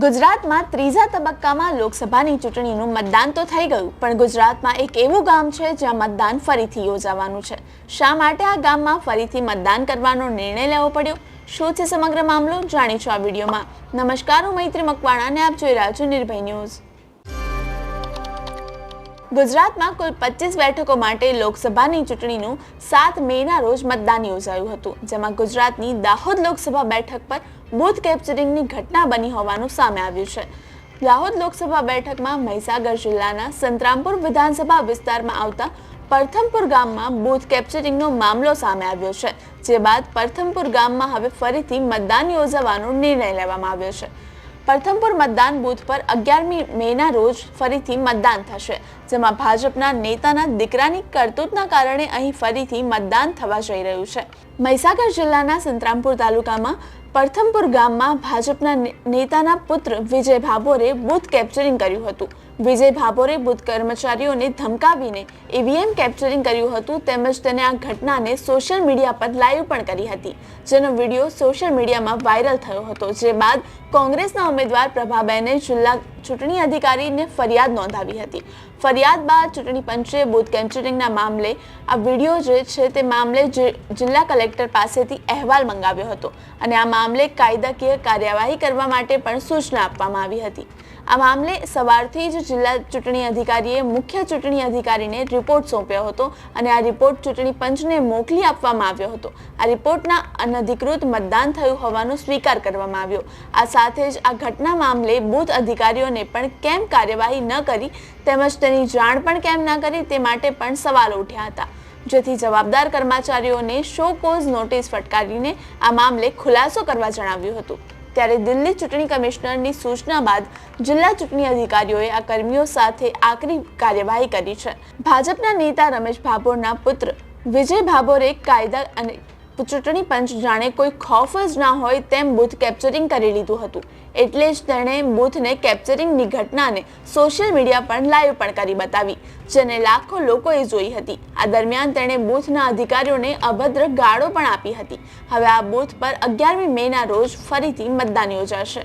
ગુજરાતમાં ત્રીજા તબક્કામાં લોકસભાની ચૂંટણીનું મતદાન તો થઈ ગયું, પણ ગુજરાતમાં એક એવું ગામ છે જ્યાં મતદાન ફરીથી યોજાવાનું છે. શા માટે આ ગામમાં ફરીથી મતદાન કરવાનો નિર્ણય લેવો પડ્યો? શું છે સમગ્ર મામલો? જાણીશું આ વિડીયોમાં. નમસ્કાર, હું મૈત્રી મકવાણા અને આપ જોઈ રહ્યા છો નિર્ભય ન્યૂઝ. ગુજરાતમાં કુલ પચીસ બેઠકો માટે લોકસભાની ચૂંટણીનું સાત મેના રોજ મતદાન યોજાયું હતું, જેમાં ગુજરાતની દાહોદ લોકસભા બેઠક પર બૂથ કેપ્ચરિંગની ઘટના બની હોવાનું સામે આવ્યું છે. દાહોદ લોકસભા બેઠકમાં મહીસાગર જિલ્લાના સંતરામપુર વિધાનસભા વિસ્તારમાં આવતા પરથમપુર ગામમાં બૂથ કેપ્ચરિંગનો મામલો સામે આવ્યો છે, જે બાદ પરથમપુર ગામમાં હવે ફરીથી મતદાન યોજવાનો નિર્ણય લેવામાં આવ્યો છે. પ્રથમપુર મતદાન બૂથ પર અગિયારમી મેના રોજ ફરીથી મતદાન થશે, જેમાં ભાજપના નેતાના દીકરાની કરતૂતના કારણે અહીં ફરીથી મતદાન થવા જઈ રહ્યું છે. મહીસાગર જિલ્લાના સંતરામપુર તાલુકામાં પ્રથમપુર ગામમાં ભાજપના નેતાના પુત્ર વિજય ભાભોરે બૂથ કેપ્ચરિંગ કર્યું હતું. વિજય ભાભોરે બૂથ કર્મચારીઓને ધમકાવીને ઈવીએમ કેપ્ચરિંગ કર્યું હતું તેમજ તેને આ ઘટનાને સોશિયલ મીડિયા પર લાઈવ પણ કરી હતી. જેનો વીડિયો સોશિયલ મીડિયામાં વાયરલ થયો હતો. જે બાદ કોંગ્રેસના ઉમેદવાર પ્રભાબેને જિલ્લા ચૂંટણી અધિકારીને ફરિયાદ નોંધાવી હતી. ફરિયાદ બાદ ચૂંટણી પંચે બુથ કેપ્ચરિંગના મામલે આ વીડિયો જે છે તે મામલે જિલ્લા કલેક્ટર પાસેથી અહેવાલ મંગાવ્યો હતો અને આ મામલે કાયદાકીય કાર્યવાહી કરવા માટે પણ સૂચના આપવામાં આવી હતી. આ મામલે સવારથી જ જિલ્લા ચૂંટણી અધિકારીએ મુખ્ય ચૂંટણી અધિકારીને રિપોર્ટ સોંપ્યો હતો અને આ રિપોર્ટ ચૂંટણી પંચને મોકલી આપવામાં આવ્યો હતો. આ રિપોર્ટના અનધિકૃત મતદાન થયું હોવાનો સ્વીકાર કરવામાં આવ્યો. આ સાથે જ આ ઘટના મામલે બુથ અધિકારીઓને પણ કેમ કાર્યવાહી ન કરી, તેમજ તેની જાણ પણ કેમ ન કરી તે માટે પણ સવાલો ઉઠ્યા હતા. જેથી જવાબદાર કર્મચારીઓને શો કોઝ નોટિસ ફટકારીને આ મામલે ખુલાસો કરવા જણાવ્યું હતું. ત્યારે દિલ્હી ચૂંટણી કમિશનરની સૂચના બાદ જિલ્લા ચૂંટણી અધિકારીઓએ આ કર્મીઓ સાથે આકરી કાર્યવાહી કરી છે. ભાજપના નેતા રમેશ ભાભોરના પુત્ર વિજય ભાભોરે કાયદા અને ચૂંટણી પંચ જાણે કોઈ ખોફ જ ના હોય તેમ બૂથ કેપ્ચરિંગ કરી લીધું હતું. એટલે જ તેણે બૂથને કેપ્ચરિંગની ઘટનાને સોશિયલ મીડિયા પર લાઈવ પણ કરી બતાવી, જેને લાખો લોકોએ જોઈ હતી. આ દરમિયાન તેણે બૂથના અધિકારીઓને અભદ્ર ગાળો પણ આપી હતી. હવે આ બૂથ પર અગિયારમી મેના રોજ ફરીથી મતદાન યોજાશે.